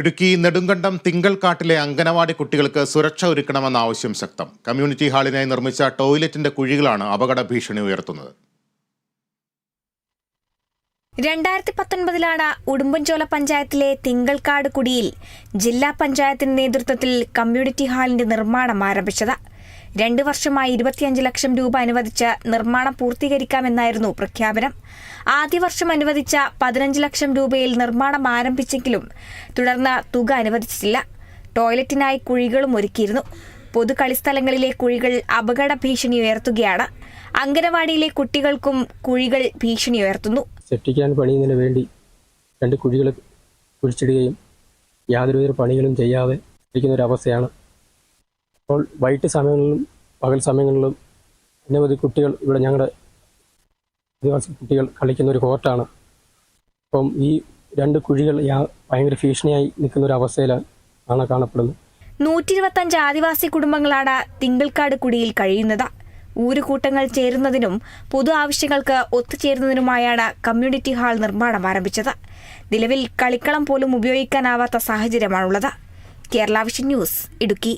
ഇടുക്കി നെടുങ്കണ്ടം തിങ്കൾക്കാട്ടിലെ അംഗനവാടി കുട്ടികൾക്ക് സുരക്ഷ ഒരുക്കണമെന്ന ആവശ്യം ശക്തം. കമ്മ്യൂണിറ്റി ഹാളിനായി നിർമ്മിച്ച ടോയ്ലറ്റിന്റെ കുഴികളാണ് അപകട ഭീഷണി ഉയർത്തുന്നത്. രണ്ടായിരത്തി പത്തൊൻപതിലാണ് ഉടുമ്പൻചോല പഞ്ചായത്തിലെ തിങ്കൾക്കാട് കുടിയിൽ ജില്ലാ പഞ്ചായത്തിന്റെ നേതൃത്വത്തിൽ കമ്മ്യൂണിറ്റി ഹാളിന്റെ നിർമ്മാണം ആരംഭിച്ചത്. രണ്ടു വർഷമായി ഇരുപത്തിയഞ്ച് ലക്ഷം രൂപ അനുവദിച്ച് നിർമ്മാണം പൂർത്തീകരിക്കാമെന്നായിരുന്നു പ്രഖ്യാപനം. ആദ്യ വർഷം അനുവദിച്ച പതിനഞ്ച് ലക്ഷം രൂപയിൽ നിർമ്മാണം ആരംഭിച്ചെങ്കിലും തുടർന്ന് തുക അനുവദിച്ചിട്ടില്ല ടോയ്ലറ്റിനായി കുഴികളും ഒരുക്കിയിരുന്നു. പൊതു കളിസ്ഥലങ്ങളിലെ കുഴികൾ അപകട ഭീഷണി ഉയർത്തുകയാണ്. അങ്കനവാടിയിലെ കുട്ടികൾക്കും കുഴികൾ ഭീഷണി ഉയർത്തുന്നു. സെപ്റ്റിക്കാൻ പണിയുന്നതിന് വേണ്ടി രണ്ട് കുഴികൾ കുഴിച്ചിടുകയും യാതൊരുവിധ പണികളും ചെയ്യാതെ ഇരിക്കുന്ന ഒരു അവസ്ഥയാണ് അപ്പോൾ വൈകിട്ട് സമയങ്ങളിലും പകൽ സമയങ്ങളിലും അനവധി കുട്ടികൾ ഇവിടെ ഞങ്ങളുടെ ആദിവാസി കുട്ടികൾ കളിക്കുന്ന ഒരു കോർട്ടാണ്. അപ്പം ഈ രണ്ട് കുഴികൾ ഭയങ്കര ഭീഷണിയായി നിൽക്കുന്ന ഒരു അവസ്ഥയിലാണ് ആണ് കാണപ്പെടുന്നത്. നൂറ്റി ഇരുപത്തഞ്ച് ആദിവാസി കുടുംബങ്ങളാണ് തിങ്കൾക്കാട് കുടിയിൽ കഴിയുന്നത്. ഊരുകൂട്ടങ്ങൾ ചേരുന്നതിനും പൊതു ആവശ്യങ്ങൾക്ക് ഒത്തുചേരുന്നതിനുമായാണ് കമ്മ്യൂണിറ്റി ഹാൾ നിർമ്മാണം ആരംഭിച്ചത്. നിലവിൽ കളിക്കളം പോലും ഉപയോഗിക്കാനാവാത്ത സാഹചര്യമാണുള്ളത്. Kerala vision news Idukki.